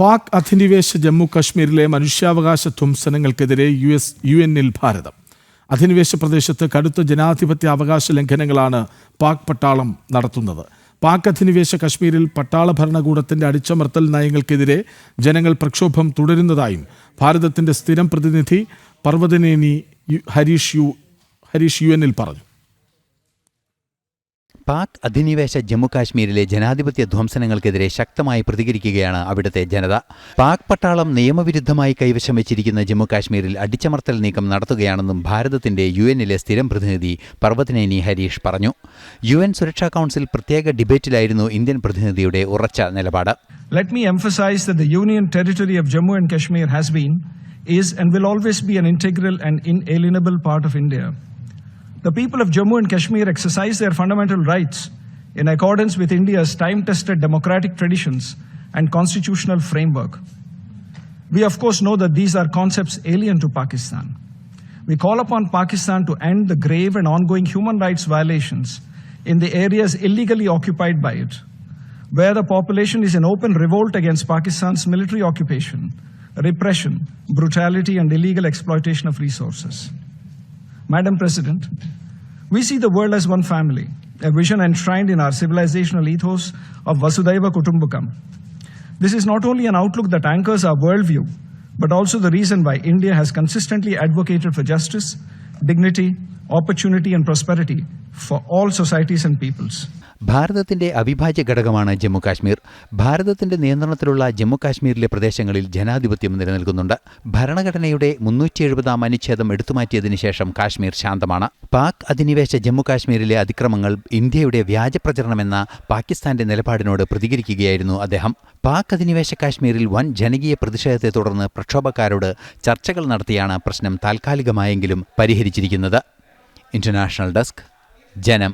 പാക് അധിനിവേശ ജമ്മു കാശ്മീരിലെ മനുഷ്യാവകാശ ധ്വംസനങ്ങൾക്കെതിരെ യു എസ് യു എന്നിൽ ഭാരതം. അധിനിവേശ പ്രദേശത്ത് കടുത്ത ജനാധിപത്യ അവകാശ ലംഘനങ്ങളാണ് പാക് പട്ടാളം നടത്തുന്നത്. പാക് അധിനിവേശ കശ്മീരിൽ പട്ടാള ഭരണകൂടത്തിന്റെ അടിച്ചമർത്തൽ നയങ്ങൾക്കെതിരെ ജനങ്ങൾ പ്രക്ഷോഭം തുടരുന്നതായും ഭാരതത്തിന്റെ സ്ഥിരം പ്രതിനിധി പർവതനേനി ഹരീഷ് യു ഹരീഷ് യു എന്നിൽ പറഞ്ഞു. പാക് അധിനിവേശ ജമ്മുകാശ്മീരിലെ ജനാധിപത്യ ധ്വംസനങ്ങൾക്കെതിരെ ശക്തമായി പ്രതികരിക്കുകയാണ് അവിടുത്തെ ജനത. പാക് പട്ടാളം നിയമവിരുദ്ധമായി കൈവശം വെച്ചിരിക്കുന്ന ജമ്മുകാശ്മീരിൽ അടിച്ചമർത്തൽ നീക്കം നടത്തുകയാണെന്നും ഭാരതത്തിന്റെ യു എന്നിലെ സ്ഥിരം പ്രതിനിധി പർവതനേനി ഹരീഷ് പറഞ്ഞു. യു എൻ സുരക്ഷാ കൗൺസിൽ പ്രത്യേക ഡിബേറ്റിലായിരുന്നു ഇന്ത്യൻ പ്രതിനിധിയുടെ ഉറച്ച നിലപാട്. Me emphasize the union territory of Jammu and Kashmir has been is and will always be an part of India. The people of Jammu and Kashmir exercise their fundamental rights in accordance with India's time tested democratic traditions and constitutional framework. We, of course, know that these are concepts alien to Pakistan. We call upon Pakistan to end the grave and ongoing human rights violations in the areas illegally occupied by it, where the population is in open revolt against Pakistan's military occupation, repression, brutality, and illegal exploitation of resources. Madam President, we see the world as one family, a vision enshrined in our civilizational ethos of Vasudhaiva Kutumbakam. This is not only an outlook that anchors our worldview, but also the reason why India has consistently advocated for justice, dignity, opportunity, and prosperity for all societies and peoples. ഭാരതത്തിന്റെ അവിഭാജ്യ ഘടകമാണ് ജമ്മുകാശ്മീർ. ഭാരതത്തിന്റെ നിയന്ത്രണത്തിലുള്ള ജമ്മുകാശ്മീരിലെ പ്രദേശങ്ങളിൽ ജനാധിപത്യം നിലനിൽക്കുന്നുണ്ട്. ഭരണഘടനയുടെ മുന്നൂറ്റി എഴുപതാം അനുച്ഛേദം എടുത്തുമാറ്റിയതിനു ശേഷം കാശ്മീർ ശാന്തമാണ്. പാക് അധിനിവേശ ജമ്മുകാശ്മീരിലെ അതിക്രമങ്ങൾ ഇന്ത്യയുടെ വ്യാജപ്രചരണമെന്ന പാകിസ്ഥാന്റെ നിലപാടിനോട് പ്രതികരിക്കുകയായിരുന്നു അദ്ദേഹം. പാക് അധിനിവേശ കാശ്മീരിൽ വൻ ജനകീയ പ്രതിഷേധത്തെ തുടർന്ന് പ്രക്ഷോഭക്കാരോട് ചർച്ചകൾ നടത്തിയാണ് പ്രശ്നം താൽക്കാലികമായെങ്കിലും പരിഹരിച്ചിരിക്കുന്നത്. ഇന്റർനാഷണൽ ഡെസ്ക് ജനം.